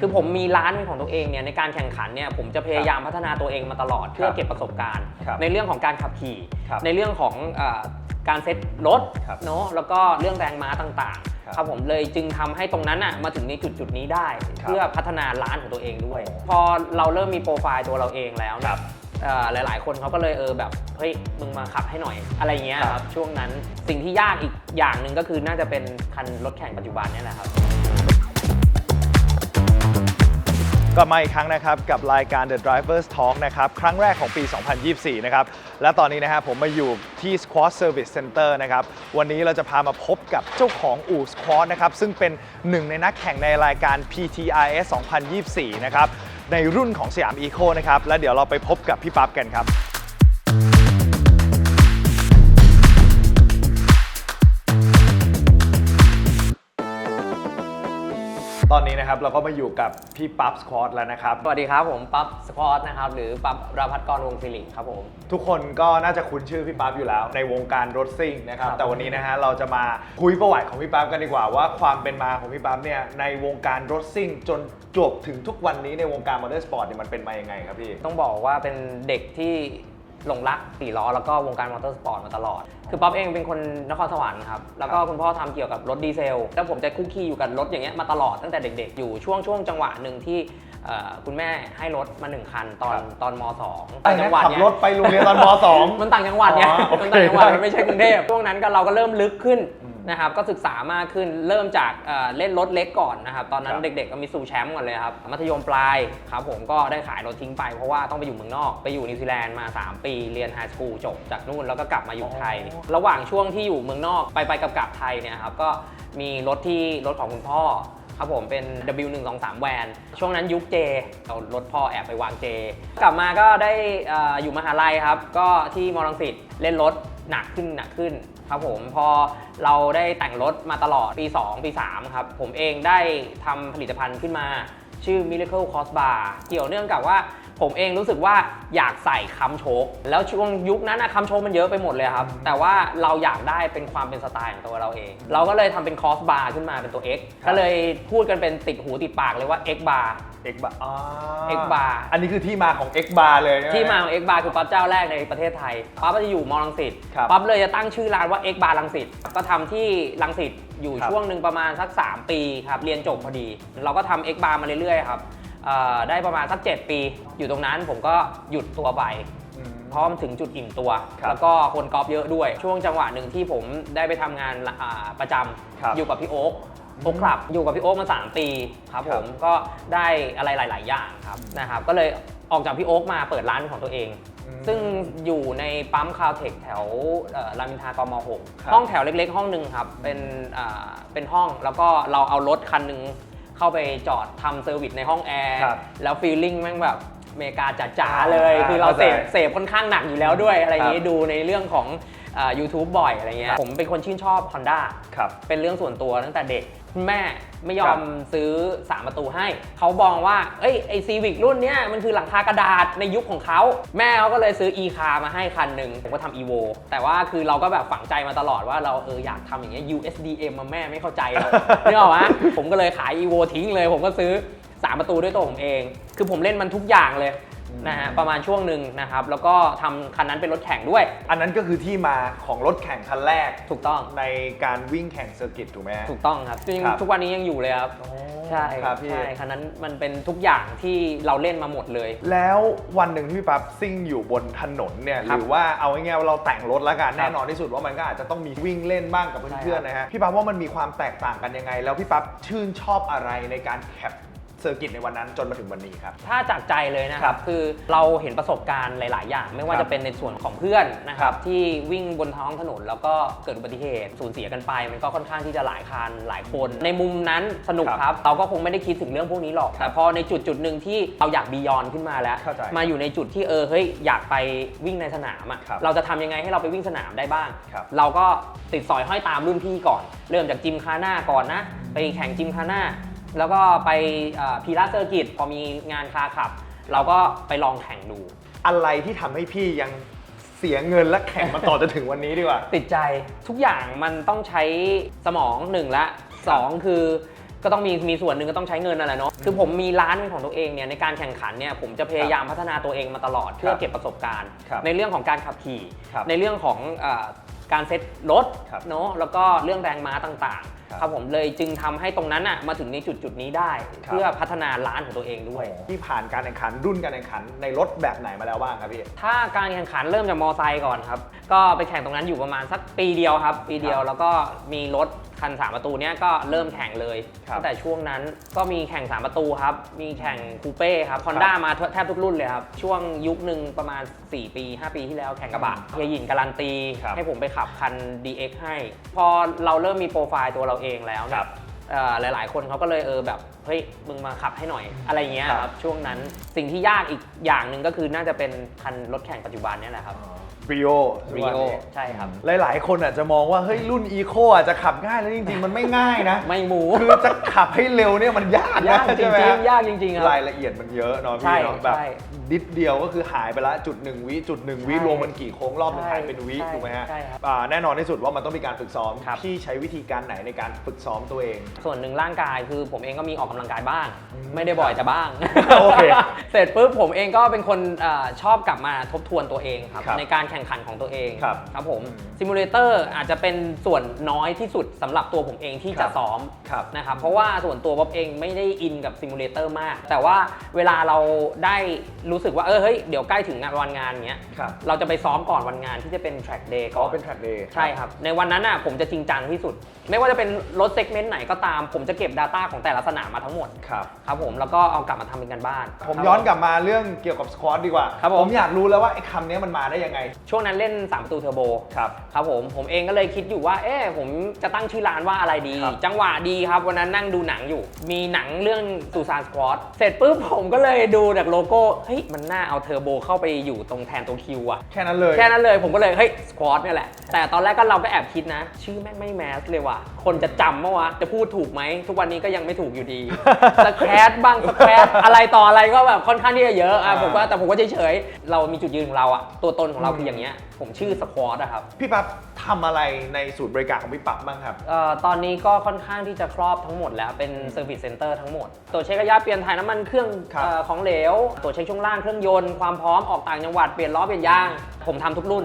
คือผมมีร้านเป็นของตัวเองเนี่ยในการแข่งขันเนี่ยผมจะพยายามพัฒนาตัวเองมาตลอดเพื่อเก็บประสบการณ์ครับในเรื่องของการขับขี่ครับในเรื่องของเออการเซ็ตรถครับเนาะแล้วก็เรื่องแรงม้าต่างครับๆครับผมเลยจึงทำให้ตรงนั้นอะมาถึงในจุดจุดๆนี้ได้ครับเพื่อพัฒนาร้านของตัวเองด้วยโอ้พอเราเริ่มมีโปรไฟล์ตัวเราเองแล้วคเนี่รัยบเอ่อหลาย ๆ คนเขาก็เลยเออแบบเฮ้ยมึงมาขับให้หน่อยอะไรเงี้ยครับครับช่วงนั้นสิ่งที่ยากอีกอย่างหนึ่งก็คือน่าจะเป็นคันรถแข่งปัจจุบันเนี่ยแหละครับ กลับมาอีกครั้งนะครับกับรายการ The Drivers Talk นะครับครั้งแรกของปี 2024 นะครับและตอนนี้นะครับผมมาอยู่ที่ Squad Service Center นะครับวันนี้เราจะพามาพบกับเจ้าของอู่ Squad นะครับซึ่งเป็นหนึ่งในนักแข่งในรายการ P T I S 2024 นะครับในรุ่นของสยาม Eco นะครับและเดี๋ยวเราไปพบกับพี่ปั๊บกันครับ ตอนนี้นะครับเราก็มาอยู่กับพี่ปั๊บ Squad แล้วนะครับ สวัสดีครับผมปั๊บสปอร์ตนะครับหรือปั๊บราพัฒน์กรวงศิริครับผม ทุกคนก็น่าจะคุ้นชื่อพี่ปั๊บอยู่แล้ว ในวงการรถซิ่งนะครับ ครับแต่วันนี้นะฮะเราจะมาคุยประวัติของพี่ปั๊บกันดีกว่าว่าความเป็นมาของพี่ปั๊บเนี่ยในวงการรถซิ่งจนจบถึงทุกวันนี้ในวงการมอเตอร์สปอร์ตเนี่ยมันเป็นมายังไงครับพี่ ต้องบอกว่าเป็นเด็กที่ หลงรักสี่ล้อแล้วก็วงการมอเตอร์สปอร์ตมาตลอด คือป๊อปเองเป็นคนนครสวรรค์ครับ แล้วก็คุณพ่อทำเกี่ยวกับรถดีเซล แล้วผมจะคุกคีอยู่กับรถอย่างเงี้ยมาตลอดตั้งแต่เด็กๆ อยู่ช่วงช่วงจังหวะหนึ่งที่ เอ่อคุณแม่ให้รถมาหนึ่งคันตอนครับ ตอนมสองไอ้ต่างนั่จันงหวัดขับเนี่ยรถไปโรงเรียนตอนม .2 มันต่างจังหวัดเนี่ยอ๋อโอเคมันต่างจังหวัดได้มันไม่ใช่กรุงเทพช่วงนั้นก็เราก็เริ่มลึกขึ้นอืมนะครับก็ศึกษามากขึ้นเริ่มจากเอ่อเล่นรถเล็กก่อนนะครับตอนนั้คนรับ เด็กๆก็มีสู่แชมป์ก่อนเลยครับมัธยมปลายครับผมก็ได้ขายรถทิ้งไปเพราะว่าต้องไปอยู่เมืองนอกไปอยู่นิวซีแลนด์มา 3 ปี เรียนไฮสคูลจบจากนู่นแล้วก็กลับมาอยู่ไทย ระหว่างช่วงที่อยู่เมืองนอกไปไปกับกลับๆไทยเนี่ยครับก็มีรถที่รถของคุณพ่อ ครับผมเป็น W123 แวนช่วงนั้นยุคเจเอารถพ่อแอบไปวางเจ กลับมาก็ได้อออยู่มหาลัยครับ ก็ที่มอลังสิตเล่นรถหนักขึ้นหนักขึ้นครับผมพอเราได้แต่งรถมาตลอดปี 2 ปี 3 ครับ ผมเองได้ทำผลิตภัณฑ์ขึ้นมา ชื่อ Miracle Cross Bar เกี่ยวเนื่องกับว่า ผมเองรู้สึกว่าอยากใส่ค้ำโชคแล้วช่วงยุคนั้นนะค้ำโชคมันเยอะไปหมดเลยครับ แต่ว่าเราอยากได้เป็นความเป็นสไตล์ของตัวเราเอง เราก็เลยทำเป็น Cross Bar ขึ้นมาเป็นตัว X ครับก็เลยพูดกันเป็นติดหูติดปากเลยว่า X Bar X bar อ่า X bar อันนี้คือที่มาของ X bar เลยใช่ไหที่มาของ X Bar คือปั๊บเจ้าแรกในประเทศไทยปั๊บก็จะอยู่มอลังสิตครับปั๊บเลยจะตั้งชื่อร้านว่า X Bar ลังสิตก็ทำที่ลังสิตอยู่ครับช่วงหนึ่งประมาณสัก 3 ปีครับเรียนจบพอดี เราก็ทำ X Bar มาเรื่อยๆครับเอ่อ ได้ประมาณสัก 7 ปี อยู่ตรงนั้นผมก็หยุดตัวไปอืมเพราะมันถึงจุดอิ่มตัวครับแล้วก็คนกอล์ฟเยอะด้วย ช่วงจังหวะหนึ่งที่ผมได้ไปทำงานอ่าประจครับำอยู่กับพี่โอ๊คโอ๊คคลับ อยู่กับพี่โอ๊คมา 3 ปีครับครัผบมก็ได้อะไรหลาย ๆ อย่างครับนะครับ ก็เลยออกจากพี่โอ๊คมาเปิดร้านของตัวเองอืมซึ่งอยู่ในปั๊มคาวเทคแถวเอ่อรามอินทรากมครับ6ห้องแถวเล็ก ๆ ห้องหนึ่งครับ เป็นอ่าเป็นห้องแล้วก็เราเอารถคันหนึ่ง เข้าไปจอดทำเซอร์วิสในห้องแอร์ครับแล้วฟีลลิ่งแม่งแบบอเมริกาจ๋าๆเลย อ่าคือเราเสพเข้าใจเสพค่อนข้างหนักอยู่แล้วด้วยอะไรอย่างคนี้รับดูในเรื่องของ อ่า YouTube บ่อยอะไรเงี้ยผมเป็นคนชื่นชอบ Honda ครับ เป็นเรื่องส่วนตัวตั้งแต่เด็กคุณแม่ไม่ยอครัมบซื้อ 3 ประตูให้ เขาบอกว่า เอ้ยไอซีวิกรุ่นเนี้ยมันคือหลังคากระดาษในยุคของเขา แม่เขาก็เลยซื้อ e คามาให้คันหนึ่งผมก็ทำ evo แต่ว่าคือเราก็แบบฝังใจมาตลอดว่าเราเอออยากทำอย่างเงี้ย USDM มาแม่ไม่เข้าใจเลยนึกออกไหมผมก็เลยขาย evo ทิ้งเลย ผมก็ซื้อ 3 ประตูด้วยตัวผมเอง คือผมเล่นมันทุกอย่างเลย นะฮะประมาณช่วงหนึ่งนะครับ แล้วก็ทำคันนั้นเป็นรถแข่งด้วย อันนั้นก็คือที่มาของรถแข่งคันแรกถูกต้อง ในการวิ่งแข่งเซอร์กิตถูกไหมฮะ ถูกต้องครับจริงครับทุกวันนี้ยังอยู่เลยครับ ใช่ครับพี่ ใช่คันนั้นมันเป็นทุกอย่างที่เราเล่นมาหมดเลย แล้ววันหนึ่งที่พี่ปั๊บซิ่งอยู่บนถนนเนี่ยคหรับรือว่าเอาง่ายๆว่าเราแต่งรถแล้วกันครับแน่นอนที่สุดว่ามันก็อาจจะต้องมีวิ่งเล่นบ้างกับใช่เพื่อนๆนะฮะพี่ปั๊บว่ามันมีความแตกต่างกันยังไง แล้วพี่ปั๊บชื่นชอบอะไรในการแข่ง เซอร์กิตในวันนั้นจนมาถึงวันนี้ครับ ถ้าจากใจเลยนะคครัรับบคือเราเห็นประสบการณ์หลาย ๆ อย่าง ไม่ว่าครับจะเป็นในส่วนของเพื่อนนะครัครับบที่วิ่งบนท้องถนนแล้วก็เกิดอุบัติเหตุสูญเสียกันไป มันก็ค่อนข้างที่จะหลายคันหลายคน ในมุมนั้นสนุกครับครับ เราก็คงไม่ได้คิดถึงเรื่องพวกนี้หรอก แต่พอในจุดจุดหนึ่งที่เราอยากบียอนขึ้นมาแล้ว เข้าใจมาอยู่ในจุดที่เออเฮ้ยอยากไปวิ่งในสนามอะครับเราจะทำยังไงให้เราไปวิ่งสนามได้บ้าง ครับเราก็ติดสอยห้อยตามรุ่นพี่ก่อน เริ่มจากจิมคาน่าก่อนนะ ไปแข่งจิมคาน่า แล้วก็ไปพีราเซอร์กิตพอมีงานคาขับ เราก็ไปลองแข่งดู อะไรที่ทำให้พี่ยังเสียเงินและแข่งมาต่อจนถึงวันนี้ดีกว่า ติดใจทุกอย่างมันต้องใช้สมองหนึ่งละสองคือก็ต้องมีมีส่วนหนึ่งก็ต้องใช้เงินนั่นแหละเนาะคือผมมีร้านของตัวเองเนี่ยในการแข่งขันเนี่ยผมจะพยายามพัฒนาตัวเองมาตลอดเพื่อเก็บประสบการณ์ครับในเรื่องของการขับขี่ครับในเรื่องของเออการเซ็ตรถครับเนาะแล้วก็เรื่องแรงม้าต่างครับๆ ครับผมเลยจึงทำให้ตรงนั้นอะมาถึงในจุดจุดๆนี้ได้ครับเพื่อพัฒนาร้านของตัวเองด้วย ที่ผ่านการแข่งขันรุ่นการแข่งขันในรถแบบไหนมาแล้วบ้างครับพี่ถ้าการแข่งขันเริ่มจากมอไซค์ก่อนครับก็ไปแข่งตรงนั้นอยู่ประมาณสักปีเดียวครับปีเดียวครับแล้วก็มีรถคัน3ประตูเนี้ยก็เริ่มแข่งเลยครับตั้งแต่ช่วงนั้นก็มีแข่ง3ประตูครับ มีแข่งคูเป้ครับฮอนด้ามาแทบทุกรุ่นเลยครับ ช่วงยุคหนึ่งประมาณ 4 ปี 5 ปีที่แล้วแข่งกระบะเฮียหยินการันตีครับให้ผมไปขับคัน DX ให้ พอเราเริ่มมีโปรไฟล์ตัวเราเองแล้วเนี่ยครับเอ่อหลาย ๆ คนเขาก็เลยเออแบบเฮ้ยมึงมาขับให้หน่อยอะไรเงี้ยครับครับช่วงนั้นสิ่งที่ยากอีกอย่างหนึ่งก็คือน่าจะเป็นคันรถแข่งปัจจุบันเนี่ยแหละครับ รีโอ Rio ใช่ครับ หลายๆ คนอาจจะมองว่าเฮ้ยรุ่นอีโคอาจจะขับง่ายแล้วจริง ๆ มันไม่ง่ายนะ ไม่หมูคือจะขับให้เร็วเนี่ยมันยากนะยากจริใช่งไหมจริฮะงยากจริงๆครับรายละเอียดมันเยอะเนาะใช่พี่เนาะแบบใช่นิดเดียวก็คือหายไปละจุดหนึ่งวิจุดหนึ่งวิใช่รวมมันกี่โค้งรอบหนึงใช่หายเป็นวิใช่ถูกไหมฮะใช่ครับอ่าแน่นอนที่สุดว่ามันต้องมีการฝึกซ้อมครับพี่ใช้วิธีการไหนในการฝึกซ้อมตัวเอง ส่วนหนึ่งร่างกายคือผมเองก็มีออกกำลังกายบ้างอืมไม่ได้บ่อยแต่บ้างโอเคเสร็จปุ๊บผมเองก็เป็นคนเออชอบกลับมาทบทวนตัวเองครับครับในการแข่งขันของตัวเองครับครับผมอืมซิมูเลเตอร์อาจจะเป็นส่วนน้อยที่สุดสำหรับตัวผมเองที่ครัจะบซ้อมครับนะครับเพราะว่าส่วนตัวบ๊อบเองไม่ได้อินกับซิมูเลเตอร์มาก แต่ว่าเวลาเราได้รู้สึกว่าเออเฮ้ยเดี๋ยวใกล้ถึงงานวันงานเงี้ยครับเราจะไปซ้อมก่อนวันงานที่จะเป็น track day ก่ก็อนเป็น track day ใช่ครับในวันนั้นน่ะผมจะจริงจังที่สุดไม่ว่าจะเป็นรถเซกเมนต์ไหนก็ตาม ผมจะเก็บ Data ของแต่ละสนามมาทั้งหมดครับ ครับผมแล้วก็เอากลับมาทำเป็นกันบ้านผมครับย้อนกลับมาเรื่องเกี่ยวกับสควอตดีกว่า ครับผมอยากรู้แล้วว่าไอ้คำนี้มันมาได้ยังไง ช่วงนั้นเล่น3ประตูเทอร์โบ ครับ ครับผมผมเองก็เลยคิดอยู่ว่าเอ๊ะผมจะตั้งชื่อร้านว่าอะไรดีครับจังหวะดีครับ วันนั้นนั่งดูหนังอยู่ มีหนังเรื่องซูซานสควอตเสร็จปุ๊บผมก็เลยดูจากโลโก้เฮ้ยมันน่าเอาเทอร์โบเข้าไปอยู่ตรงแทนตัวคิวอะแค่นั้นเลย แค่นั้นเลยผมก็เลยเฮ้ยสควอตเนี่ยแหละแต่ตอนแรกก็เราก็แอบคิดนะ ชื่อแม่งไม่แมสเลยว่ะคนจะจำเมื่อวะจะพูดถูกไหม ทุกวันนี้ก็ยังไม่ถูกอยู่ดี สแครดบ้างสแครดอะไรต่ออะไรก็แบบค่อนข้างที่จะเยอะอะอ่าผมว่าแต่ผมก็เฉยๆเรามีจุดยืนของเราอะตัวตนของเราคืออย่างเงี้ยผมชื่อสควอตอะครับ พี่ปั๊บทำอะไรในศูนย์บริการของพี่ปั๊บบ้างครับ เอ่อตอนนี้ก็ค่อนข้างที่จะครอบทั้งหมดแล้วเป็นเซอร์วิสเซ็นเตอร์ทั้งหมด ตัวจเช็คระยะเปลี่ยนถ่ายน้ำมันเครื่องครับเออของเหลว ตัวจเช็คช่วงล่างเครื่องยนต์ความพร้อมออกต่างจังหวัดเปลี่ยนล้อเปลี่ยนยาง ผมทำทุกรุ่น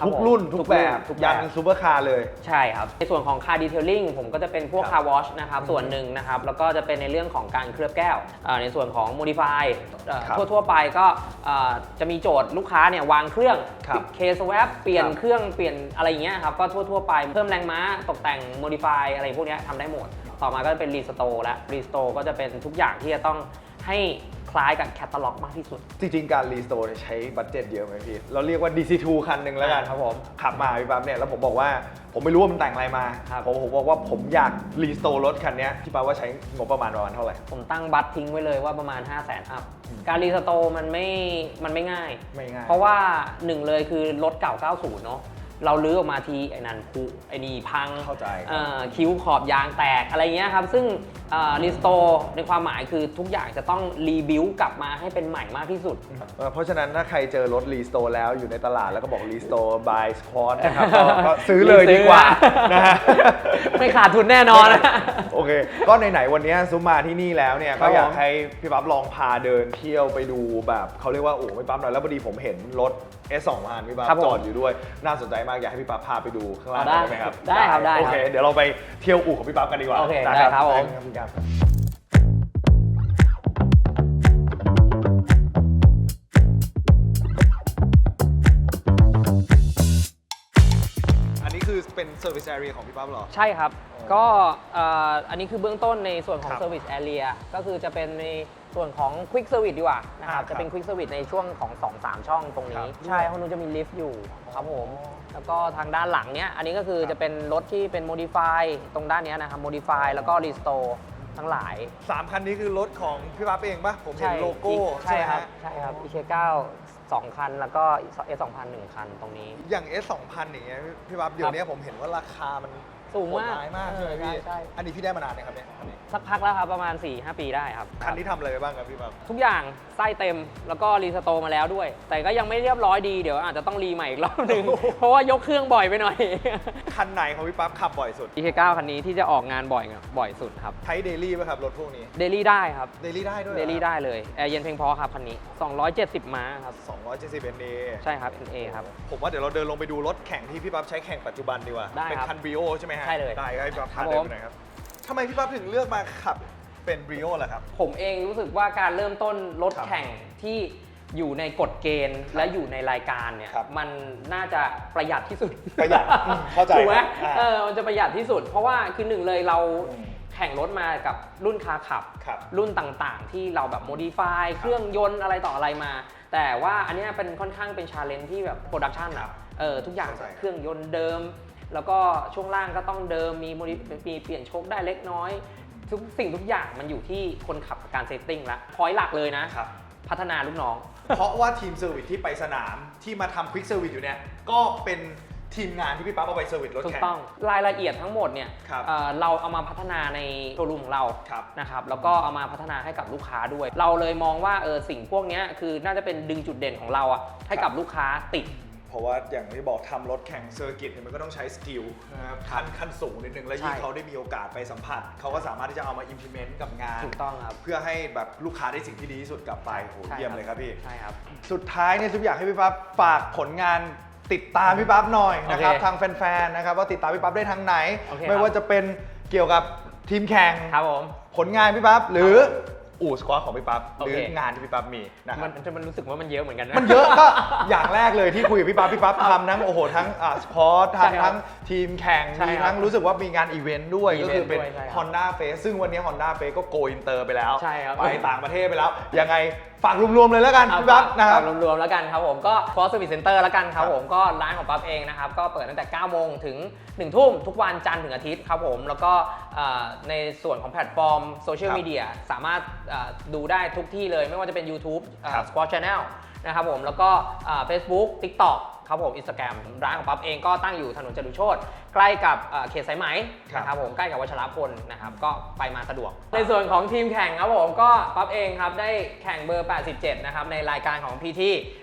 คบทุกผมรุ่นทุกแบบทุกยัแบนบซูเปอร์คาร์เลย ใช่ครับ ในส่วนของ Car Detailing ผมก็จะเป็นพวกครับ Car Wash นะครับส่วนหนึ่งนะครับ แล้วก็จะเป็นในเรื่องของการเคลือบแก้วอ่าในส่วนของ Modify เอ่อครับทั่วๆไปก็อ่าจะมีโจทย์ลูกค้าเนี่ยวางเครื่อง ครับเคสว a p เปลี่ยนครับ เครื่องเปลี่ยนอะไรอย่างเงี้ยครับ ก็ทั่วๆไปเพิ่มแรงม้าตกแต่ง Modify อะไรพวกเนี้ยทำได้หมด ต่อมาก็เป็นรีสโตร์และรีสโตร์ก็จะเป็นทุกอย่างที่จะต้องให้ คล้ายกับแคตตาล็อกมากที่สุด จริงๆ การรีสโตร์ใช้บัตเจ็ตเยอะไหมพี่ เราเรียกว่า DC2 คันหนึ่งแล้วกันครับผม ขับมาพี่ปั๊บเนี่ย แล้วผมบอกว่าผมไม่รู้ว่ามันแต่งอะไรมาครับผมผมบอกว่าผมอยากรีสโตร์รถคันเนี้ยพี่ปั๊บว่าใช้งบประมาณประมาณเท่าไหร่ ผมตั้งบัตรทิ้งไว้เลยว่าประมาณ 5 0 0 0 0 0อัพ การรีสโตร์มันไม่ มันไม่ง่าย ไม่ง่าย เพราะว่าหนึ่งเลยคือรถเก่า 90 เนาะ เราลื้อออกมาทีไอ้นันพุไอ้นี่พังเข้าใจเอ่อคิ้วขอบยางแตกอะไรเงี้ยครับ ซึ่งรีสโตร์ในความหมายคือทุกอย่างจะต้องรีบิวกลับมาให้เป็นใหม่มากที่สุด เอ่อเพราะฉะนั้นถ้าใครเจอรถรีสโตร์แล้วอยู่ในตลาดแล้วก็บอกรีสโตร์ by squad นะครับก็ก็ซื้อเลยดีกว่านะฮะ ไม่ขาดทุนแน่นอนนะ โอเค ก็ไหนๆวันนี้ซุมมาที่นี่แล้วเนี่ยครัก็บอยากผมให้พี่ปั๊บลองพาเดินเที่ยวไปดูแบบเขาเรียกว่าโอ้ไม่ปั๊บหน่อยแล้วพอดีผมเห็นรถ S 2 0 0พี่ปั๊บครับผมจอดอยู่ด้วยน่าสนใจมากอยากให้พี่ปั๊บพาไปดูข้างล่างได้ได้ไหมครับได้ครับได้ครับ โอเคเดี๋ยวเราไปเที่ยวอู่ของพี่ปั๊บกันดีกว่าโอเคนะได้ครับผมได้ครับ Service Area ของพี่ปั๊บหรอ ใช่ครับ ก็อันนี้คือเบื้องต้นในส่วนของ ครับ Service Area ก็คือจะเป็นในส่วนของ Quick Service ดีกว่านะครับจะเป็น Quick Service ในช่วงของ 2-3 ช่องตรงนี้ใช่ห้องนู้นจะมีลิฟต์อยู่ครับผม แล้วก็ทางด้านหลังเนี้ย อันนี้ก็คือจะเป็นรถที่เป็น Modify ตรงด้านเนี้ยนะครับ Modify แล้วก็ Restore ทั้งหลาย สามคันนี้คือรถของพี่ปั๊บเองปะผมเห็นโลโก้ใช่ครับใช่ครับอีเชเก้า 2 คัน แล้วก็ S 2 0 0 1คันตรงนี้ อย่าง S 2 0 0อย่างเงี้ยพี่ปั๊บเดี๋ยวนี้ผมเห็นว่าราคามัน สูงโหดมากร้ายมากใช่ไหมพี่ ใช่อันนี้พี่ได้มานานนะครับเนี่ยคันนี้สักพักแล้วครับประมาณ 4-5 ปีได้ครับ คันนี้ทำอะไรไปบ้างครับพี่ปั๊บทุกอย่างไส้เต็มแล้วก็รีสโตร์มาแล้วด้วย แต่ก็ยังไม่เรียบร้อยดีเดี๋ยวอาจจะต้องรีใหม่อีกรอบหนึ่งโอ้โหเพราะว่ายกเครื่องบ่อยไปหน่อย คันไหนของพี่ปั๊บขับบ่อยสุด EK9 คันนี้ที่จะออกงานบ่อยบ่อยสุดครับใช้เดลี่ป่ะครับรถพวกนี้ เดลี่ได้ครับเดลี่ได้ด้วยหรเดอลี่ได้เลยแอร์เย็นเพียงพอครับคันนี้ 270 ม้าครับ 270 NA ใช่ครับ NA ครับ ผมว่าเดี๋ยวเราเดินลงไปดูรถแข่งที่พี่ปั๊บใช้แข่งปัจจุบันดีกว่า ได้เป็นครับ คันบริโอใช่ไหมฮะใช่เลยได้ครับพี่ปั๊บครัพาบเดินผมไปหน่อยครับทำไมพี่ปั๊บถึงเลือกมาขับเป็นบริโอล่ะครับ ผมเองรู้สึกว่าการเริ่มต้นรถครับแข่งที่อยู่ในกฎเกณฑ์และอยู่ในรายการเนี่ยครับมันน่าจะประหยัดที่สุดประหยัดอืมเข้าใจถูกไหมอ่า เออมันจะประหยัดที่สุด เพราะว่าคือหนึ่งเลยเราอืมแข่งรถมากับรุ่นคาร์ขับ ครับ รุ่นต่างๆ ที่เราแบบโมดิฟายเครื่องยนต์อะไรต่ออะไรมา แต่ว่าอันเนี้ยเป็นค่อนข้างเป็นชาเลนจ์ที่แบบโปรดักชันครัอะบเออทุกอย่างเข้าใจเครื่องยนต์เดิม แล้วก็ช่วงล่างก็ต้องเดิมมี modif- มีเปลี่ยนโชคได้เล็กน้อย ทุกสิ่งทุกอย่างมันอยู่ที่คนขับกับการเซตติ้งละพอยหลักเลยนะ ครับ พัฒนาลูกน้อง เพราะว่าทีมเซอร์วิสที่ไปสนามที่มาทำควิกเซอร์วิสอยู่เนี่ย ก็เป็นทีมงานที่พี่ปั๊บเอาไปเซอร์วิสรถถูกแข่ง ต้องรายละเอียดทั้งหมดเนี่ยครับเอ่อเราเอามาพัฒนาในโชว์รูมของเราครับนะครับแล้วก็เอามาพัฒนาให้กับลูกค้าด้วย เราเลยมองว่าเออสิ่งพวกเนี้ยคือน่าจะเป็นดึงจุดเด่นของเราอะให้กับลูกค้าติด เพราะว่าอย่างที่บอกทำรถแข่งเซอร์กิตเนี่ยมันก็ต้องใช้สกิลนะครับขั้นขั้นสูงนิดนึง แล้วยิ่งใช่ เขาได้มีโอกาสไปสัมผัส เขาก็สามารถที่จะเอามา implement กับงาน ถูกต้องครับ เพื่อให้แบบลูกค้าได้สิ่งที่ดีที่สุดกลับไปโหใช่เยี่ยมเลยครับพี่ ใช่ครับ สุดท้ายเนี่ยทุกอยากให้พี่ปั๊บฝากผลงานติดตามพี่ปั๊บหน่อยนะครับโอเคทางแฟนๆนะครับว่าติดตามพี่ปั๊บได้ทางไหน โอเคไม่ครับว่าจะเป็นเกี่ยวกับทีมแข่งครับผม ผลงานพี่ปั๊บหรือ อู่สควอตของพี่ปั๊บหโอรืเคองานที่พี่ปั๊บมีนะคมัรับนจะมันรู้สึกว่ามันเยอะเหมือนกันนะ มันเยอะก็ อย่างแรกเลยที่คุยกับพี่ปั๊บพี่ปั๊บทำทั้งโอ้โหทั้งอ่าสปอร์ตใช่ครับทั้งทีมแข่งใช่มีครับทั้งรู้สึกว่ามีงานอีเวนต์ด้วยอีก็เวนต์คือเป็นด้วยใช่ครับ Honda Face ซึ่งวันนี้ Honda Face ก็โกอินเตอร์ไปแล้วใช่ครับ ไปต่างประเทศไปแล้ว ยังไงฝากรวมๆเลยแล้วกันพี่ปั๊บนะครับฝากรวมๆแล้วกันครับผมก็ Cross Service Center แล้วกันครับครับผมก็ร้านของปั๊บเองนะครับ ก็เปิดตั้งแต่ 9 โมงถึง 1 ทุ่มทุกวันจันทร์ถึงอาทิตย์ครับผม แล้วก็เอ่อในส่วนของแพลตฟอร์มโซเชียลครับมีเดียสามารถเอ่อดูได้ทุกที่เลยไม่ว่าจะเป็น YouTube เอ่อครับ Sport Channel นะครับผมแล้วก็เอ่อ Facebook TikTok ครับผม Instagram ร้านของปั๊บเองก็ตั้งอยู่ถนนจตุโชตใกล้กับเอ่อเขตสายไหมครับนะครับผมใกล้กับวัชรพลนะครับก็ไปมาสะดวก ในส่วนของทีมแข่งครับผมก็ปั๊บเองครับได้แข่งเบอร์ 87 นะครับในรายการของ PT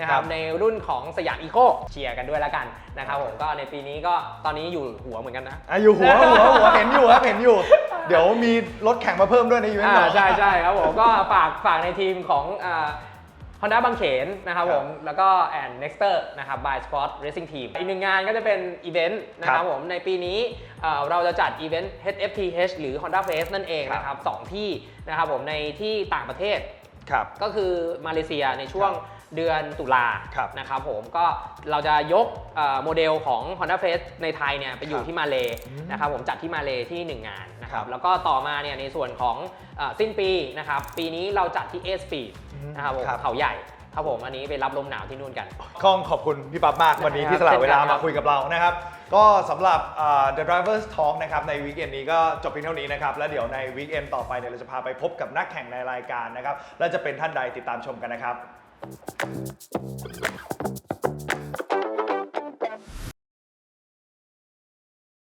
นะครับครับในรุ่นของสยามอีโคเชียร์กันด้วยแล้วกันนะครับผมก็ในปีนี้ก็ตอนนี้อยู่หัวเหมือนกันนะอะอยู่หัวหัวหัวเห็นอยู่ครับเห็นอยู่ เดี๋ยวมีรถแข่งมาเพิ่มด้วยในอีเวนต์อ่าต่อ ใช่ใช่ครับผมก็ฝากฝากในทีมของฮอน ด้าบางเขนนะครับครับผม แล้วก็แอน Nexter นะครับ by Sport Racing Team อีกหนึ่งงานก็จะเป็นอีเวนต์นะคครัรับบผม ในปีนี้เอ่อเราจะจัดอีเวนต์ HFTH หรือ Honda Face นั่นเองครับนะครับสองที่นะครับผมในที่ต่างประเทศครับก็คือมาเลเซียในช่วง เดือนตุลาครับนะครับผมก็เราจะยกเอ่อโมเดลของ Honda Face ในไทยเนี่ยไปอยู่ครับที่มาเลอืมนะครับผมจัดที่มาเลที่ 1 งานนะครัครับบแล้วก็ต่อมาเนี่ยในส่วนของเออสิ้นปีนะครับปีนี้เราจัดที่เอสปีดอืมนะครับผมครับเขาใหญ่ครับผมอันนี้ไปรับลมหนาวที่นู่นกันก็ขอบคุณพี่ปั๊บมากวันนี้ที่สละเวลามาคุยกับเรานะครับ ก็สำหรับอ่า The Drivers Talk นะครับในวีคเอนนี้ก็จบเพียงเท่านี้นะครับ แล้วเดี๋ยวในวีคเอนต่อไปเนี่ยเราจะพาไปพบกับนักแข่งในรายการนะครับ และจะเป็นท่านใดติดตามชมกันนะครับ Thank you.